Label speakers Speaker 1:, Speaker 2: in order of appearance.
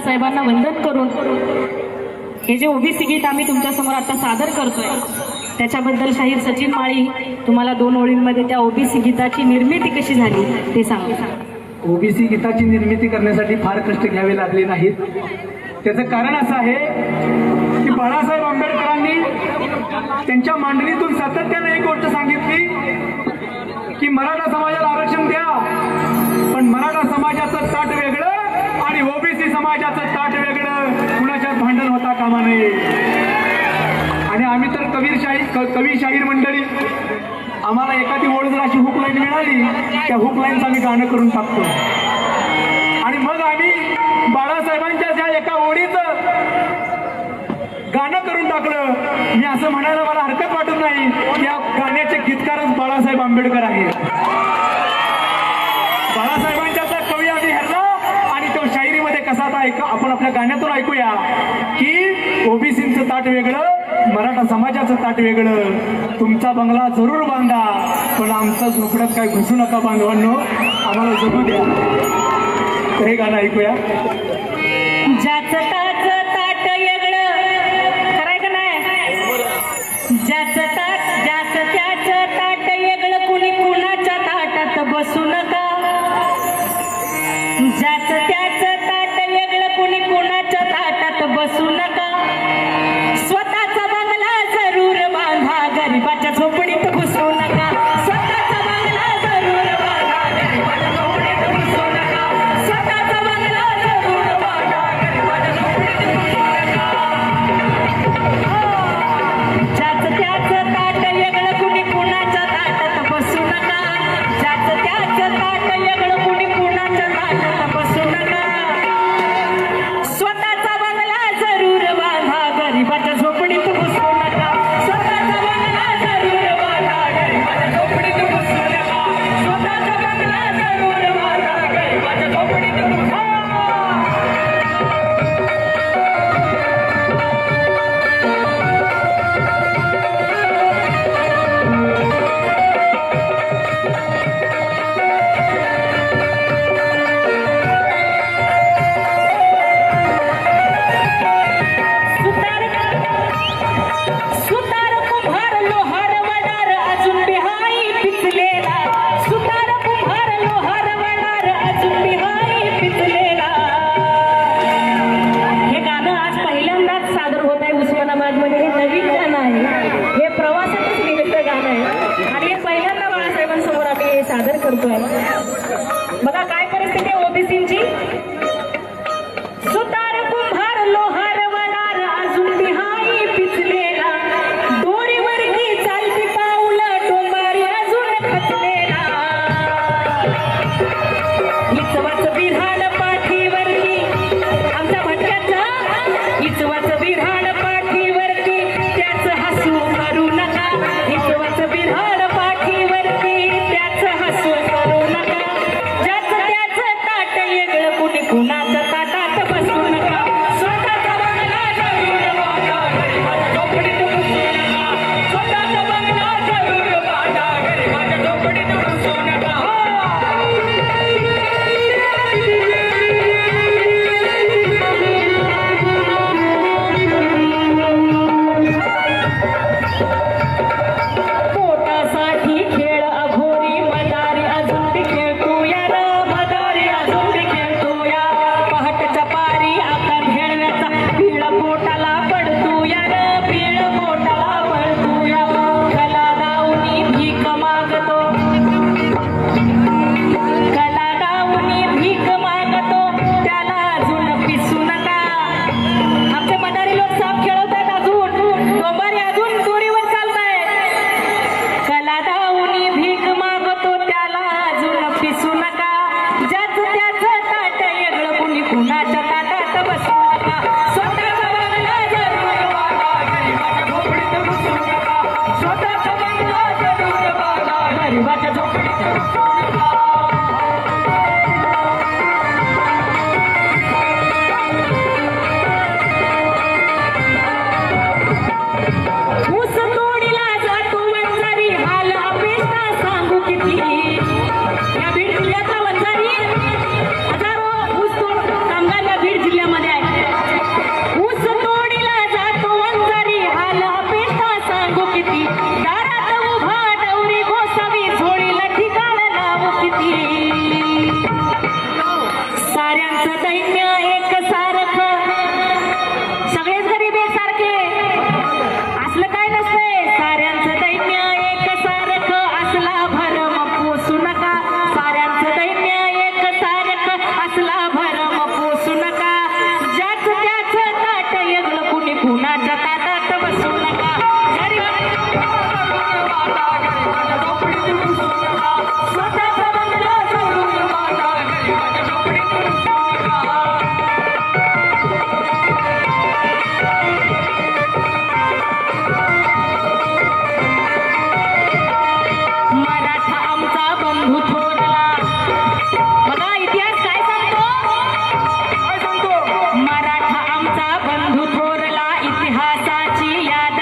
Speaker 1: बाळासाहेबांना वंदन करून हे जे ओबीसी गीत आम्ही तुमच्यासमोर आता सादर करतोय त्याच्याबद्दल शाहीर सचिन माळी तुम्हाला दोन ओळींमध्ये त्या ओबीसी गीताची निर्मिती कशी झाली ते सांगा.
Speaker 2: ओबीसी गीताची निर्मिती करण्यासाठी फार कष्ट घ्यावे लागले नाहीत. त्याचं कारण असं आहे की बाळासाहेब आंबेडकरांनी त्यांच्या मांडणीतून सातत्याने एक गोष्ट सांगितली की मराठा समाजाला आरक्षण द्या पण मराठा समाजाचं ताट समाजाचं ताट वेगळं कुणाच्यात भांडण होता कामा नये. आणि आम्ही तर कवीरशाही कवी शाहीर मंडळी आम्हाला एखादी ओळ जर अशी हुक लाईन मिळाली त्या हुक लाईनचं आम्ही गाणं करून टाकतो. आणि मग आम्ही बाळासाहेबांच्या त्या एका ओळीचं गाणं करून टाकलं मी असं म्हणायला मला हरकत वाटत नाही की या गाण्याचे गीतकारच बाळासाहेब आंबेडकर आहे ऐक आपण आपल्या गाण्यातून ऐकूया की ओबीसीचं ताट वेगळं मराठा समाजाचं ताट वेगळं. तुमचा बंगला जरूर बांधा पण आमचं झोपड्यात काय घुसू नका बांधवांनो. आम्हाला जगू द्या. हे गाणं ऐकूया.
Speaker 1: बसू नका. ज्याचं त्या हे नवीन गाणं आहे. हे प्रवासातच निमित्त गाणं आहे. आणि हे पहिल्यांदा बाळासाहेबांसमोर आम्ही हे सादर करतोय. साऱ्यांचं दैन्य एक सारखं ಸಾಕ್ಷಿಯಾದ